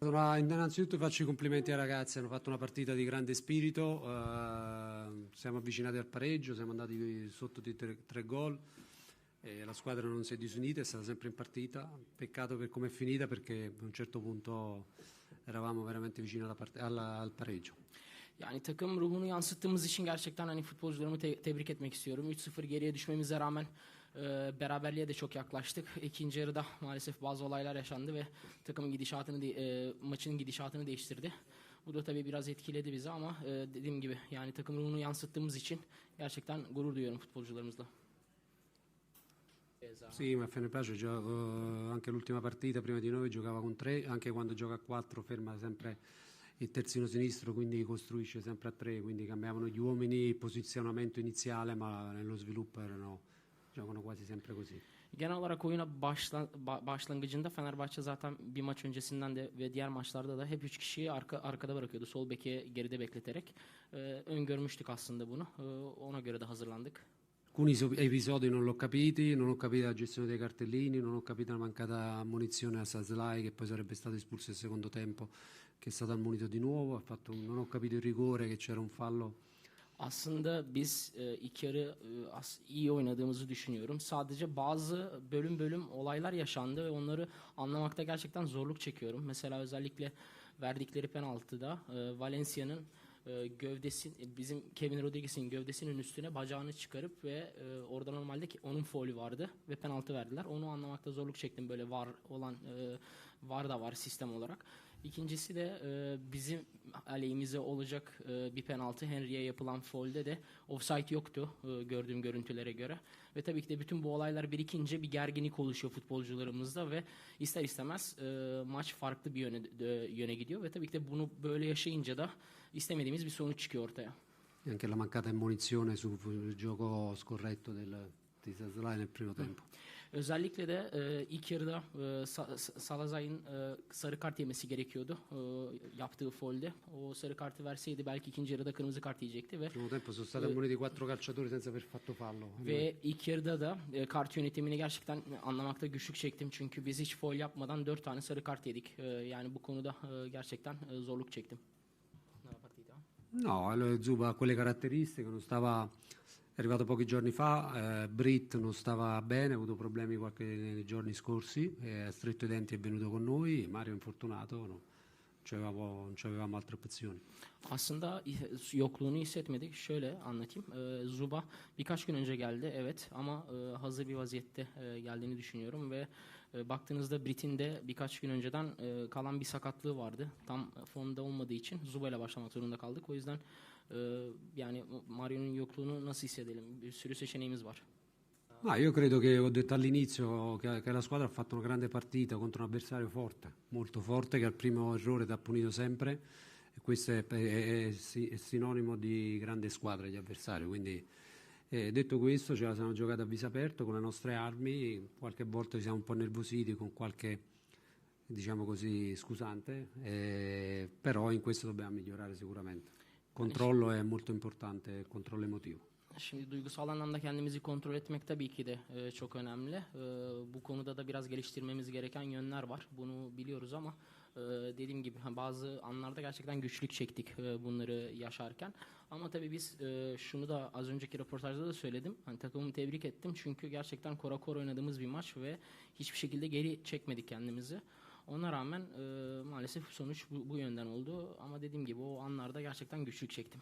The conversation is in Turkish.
Allora, innanzitutto faccio i complimenti ai ragazzi, hanno fatto una partita di grande spirito, eh, siamo avvicinati al pareggio, siamo andati sotto di tre, tre gol, e la squadra non si è disunita, è stata sempre in partita, peccato per come è finita perché a un certo punto eravamo veramente vicini alla part- alla- al pareggio. Yani takım ruhunu yansıttığımız için gerçekten hani futbolcularımı te- tebrik etmek istiyorum. 3-0 geriye düşmemize rağmen e, beraberliğe de çok yaklaştık. İkinci yarıda maalesef bazı olaylar yaşandı ve takımın gidişatını e, maçın gidişatını değiştirdi. Bu da tabii biraz etkiledi bizi ama e, dediğim gibi yani takım ruhunu yansıttığımız için gerçekten gurur duyuyorum futbolcularımızla. Sì, ma Fenerbahce gio- eh, anche l'ultima partita prima di noi giocava con tre, anche quando gioca a quattro ferma sempre il terzino sinistro, quindi costruisce sempre a tre, quindi cambiavano gli uomini, posizionamento iniziale, ma nello sviluppo erano, giocano quasi sempre così. Genel olarak oyuna başla- ba- başlangıcında Fenerbahçe zaten bir maç öncesinden de ve diğer maçlarda da hep 3 kişiyi arka, arkada bırakıyordu. Sol beke geride bekleterek. Ee, öngörmüştük aslında bunu. Ee, ona göre de hazırlandık. Alcuni so- episodi non l'ho capiti, non ho capito la gestione dei cartellini, non ho capito la mancata munizione a Saslai che poi sarebbe stato espulso il secondo tempo, che è stato ammonito di nuovo, ha fatto un- non ho capito il rigore, che c'era un fallo Aslında biz e, ilk yarı e, as- iyi oynadığımızı düşünüyorum. Sadece bazı bölüm bölüm olaylar yaşandı ve onları anlamakta gerçekten zorluk çekiyorum. Mesela özellikle verdikleri penaltıda e, Valencia'nın e, gövdesi bizim Kevin Rodriguez'in gövdesinin üstüne bacağını çıkarıp ve e, orada normalde ki onun faulü vardı ve penaltı verdiler. Onu anlamakta zorluk çektim böyle var olan e, var da var sistem olarak. İkincisi de e, bizim aleyhimize olacak e, bir penaltı Henry'e yapılan faulde de offside yoktu e, gördüğüm görüntülere göre. Ve tabii ki de bütün bu olaylar birikince bir gerginlik oluşuyor futbolcularımızda ve ister istemez e, maç farklı bir yöne, de- yöne gidiyor ve tabii ki de bunu böyle yaşayınca da istemediğimiz bir sonuç çıkıyor ortaya. e anche la mancata ammonizione sul gioco scorretto del, di Saslai nel primo tempo. Özellikle de e, ilk yarıda e, Sa- Sa- Salazay'ın e, sarı kart yemesi gerekiyordu e, yaptığı faulde. O sarı kartı verseydi belki ikinci yarıda kırmızı kart yiyecekti ve primo tempo sono stati ammoniti quattro calciatori senza aver fatto fallo. Ve ilk yarıda da e, kart yönetimini gerçekten anlamakta güçlük çektim. Çünkü biz hiç foul yapmadan dört tane sarı kart yedik. E, yani bu konuda e, gerçekten e, zorluk çektim. No, allora Zuba ha quelle caratteristiche, non stava, è arrivato pochi giorni fa, eh, Britt non stava bene, ha avuto problemi qualche, nei giorni scorsi, è a stretto i denti è venuto con noi, Mario è infortunato, no, c'avevamo, non c'avevamo altre opzioni. Aslında yokluğunu hissetmedik. Şöyle anlatayım. E, Zuba birkaç gün önce geldi evet ama e, hazır bir vaziyette e, geldiğini düşünüyorum ve e, baktığınızda Brit'in de birkaç gün önceden e, kalan bir sakatlığı vardı. Tam formda olmadığı için Zuba ile başlamak zorunda kaldık. O yüzden e, yani Mario'nun yokluğunu nasıl hissedelim? Bir sürü seçeneğimiz var. Ma io credo che ho detto all'inizio che, che la squadra ha fatto una grande partita contro un avversario forte, molto forte, che al primo errore ti ha punito sempre e questo è, è- è è sinonimo di grande squadra gli avversari. Quindi eh, detto questo ce la siamo giocata a viso aperto con le nostre armi, qualche volta ci siamo un po' nervositi con qualche diciamo così scusante, eh, però in questo dobbiamo migliorare sicuramente. Il controllo è molto importante, il controllo emotivo. Şimdi duygusal anlamda kendimizi kontrol etmek tabii ki de e, çok önemli. E, bu konuda da biraz geliştirmemiz gereken yönler var. Bunu biliyoruz ama e, dediğim gibi bazı anlarda gerçekten güçlük çektik e, bunları yaşarken. Ama tabii biz e, şunu da az önceki röportajda da söyledim. Hani takımımı tebrik ettim çünkü gerçekten kora kora oynadığımız bir maç ve hiçbir şekilde geri çekmedik kendimizi. Ona rağmen e, maalesef sonuç bu, bu yönden oldu. Ama dediğim gibi o anlarda gerçekten güçlük çektim.